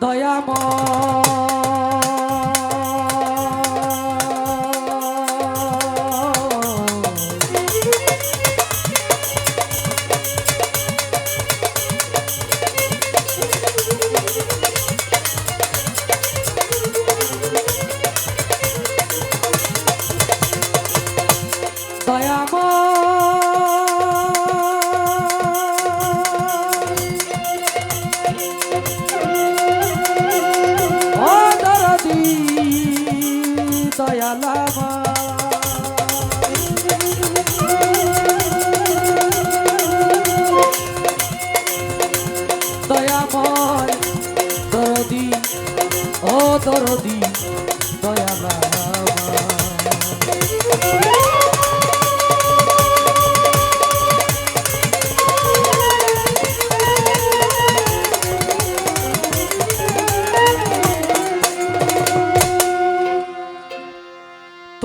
দয়াময়।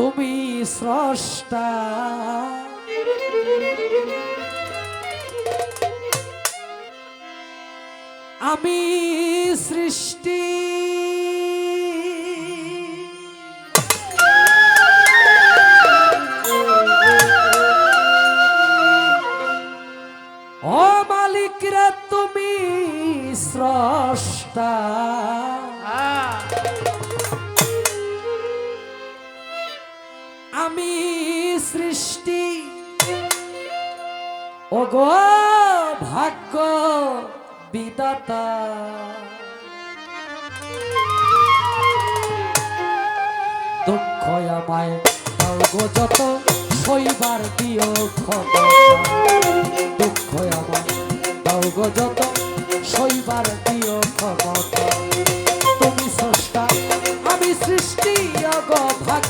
তুমি স্রষ্টা। আমি সৃষ্টি। ও মালিকরা তুমি স্রষ্টা। গো ভাগ্য বিদাতা। দুঃখ আমায় দাও যত শৈবার দিও দুঃখ আমায় দাও যত শৈবার দিও ক্ষমতা। তুমি স্রষ্টা, আমি সৃষ্টি, অগ ভাগ্য।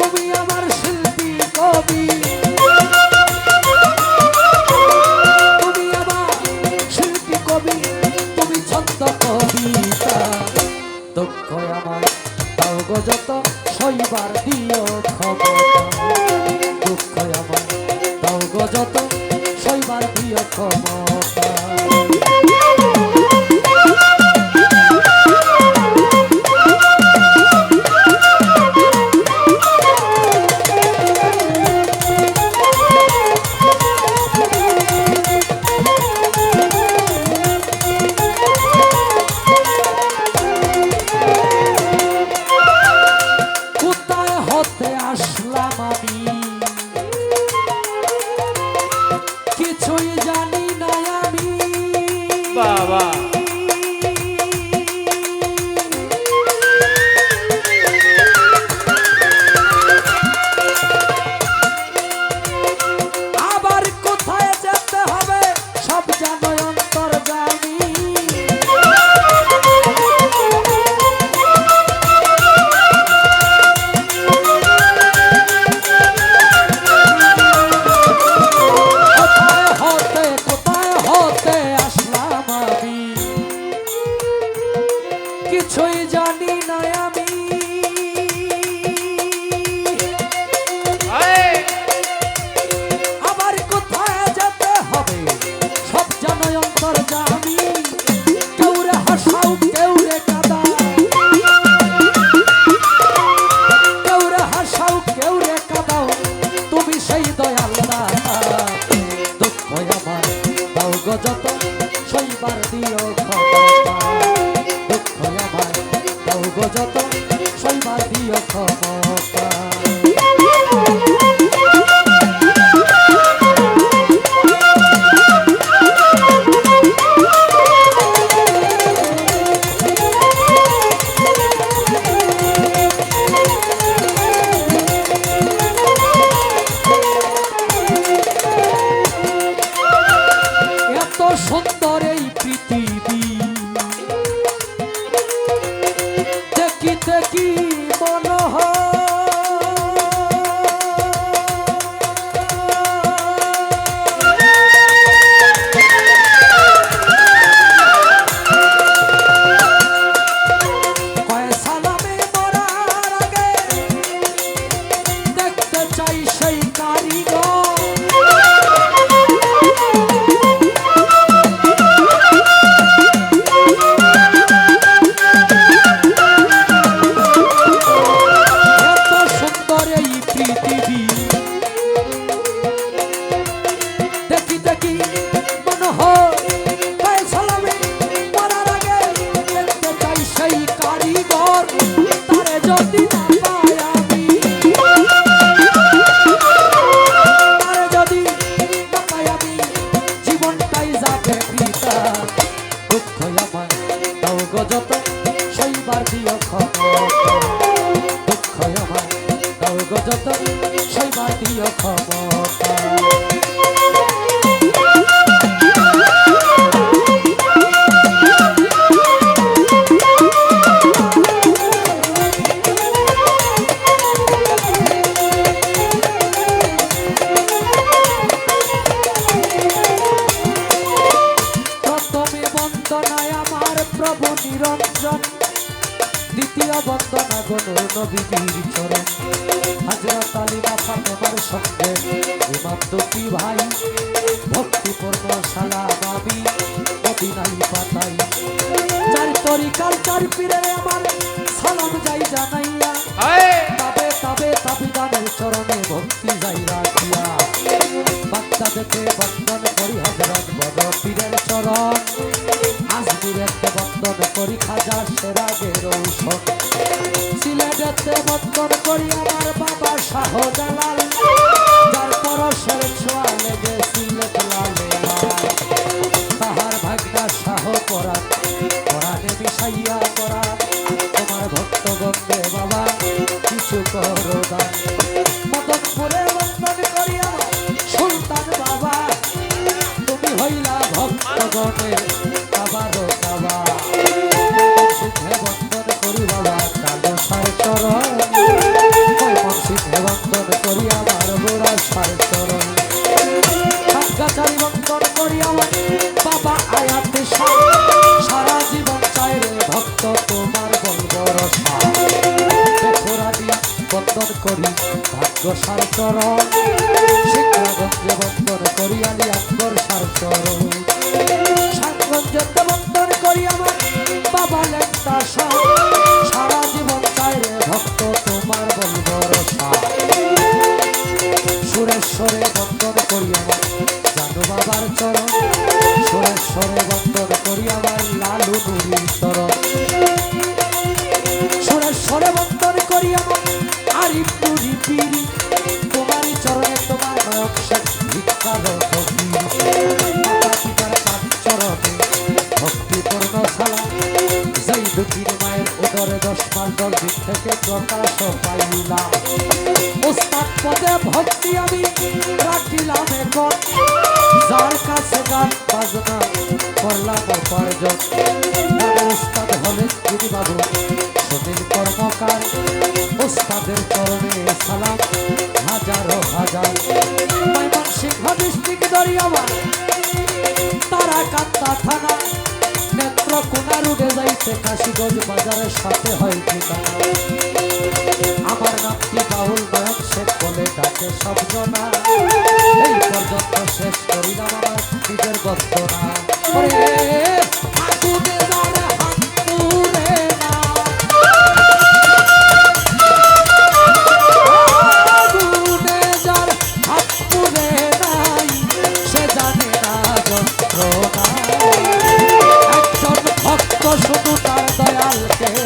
তুমি আমার শিল্পী কবি। তুমি আমার শিল্পী কবি, তুমি ছন্দ কবিতা দুঃখ আমার তাও যত শৈবার দিও ক্ষমতা। আসলাম আমি। কিছুই জানি না দিও ক্ষমতা দুঃখ আমার দাও গো যত সইবার দিও বন্দনা গনুর নবীর চরণ। হাজরত আলিমা ফাতেমার সঙ্গে। ইমাম দুটি ভাই? ভক্তিপূর্ণ সালাম আমি মদিনাই পাতাই চার তরিকার চার পীরের আমার সালাম যাই জানাইয়া। তবে তবে তাবিদানের চরণে ভক্তি যাই রাখিয়া। বাচ্চাদেরকে বন্দন করি হজরত বড় পীরের চরণ। সিলেটেতে বন্দন করি আমার বাবা শাহজালাল। যার পরশের ছোঁয়া লেগে সিলেট লালে তাহার ভাগ্না শাহ করা পরাণে মিশাইয়া করা তোমার ভক্ত গন্ধে বাবা, কিছু করো দান মদনপুরে বন্দন করি আমার সুলতান বাবা, তুমি হইলা ভক্তগণের ভাগ্য সার চরণ শিক্ষাগঞ্জে বন্দন করি আলি আকবর সার চরণ। থেকে প্রকাশ পাইলাম ওস্তাদ পদে ভক্তি আমি রাখিলাম এখন। যার কাছে গান, বাজনা করলাম উপার্জন। ওস্তাদ হলেন গিরি বাবু সুনীল কর্মকার ওস্তাদের চরণে সালাম, হাজারো হাজার। ময়মন সিংহ ডিস্ট্রিক্ট তারা কান্তা থানা। নেত্রকোনা রুটে যাই হচ্ছে কাশিগঞ্জ বাজারের সাথে হয় আমার নামটি বাহুল নায়ক শেখ বলে ডাকে সব জনা। পর্যন্ত শেষ করিলাম আমার নিজের জ্বলে শুধু তার দয়ালকে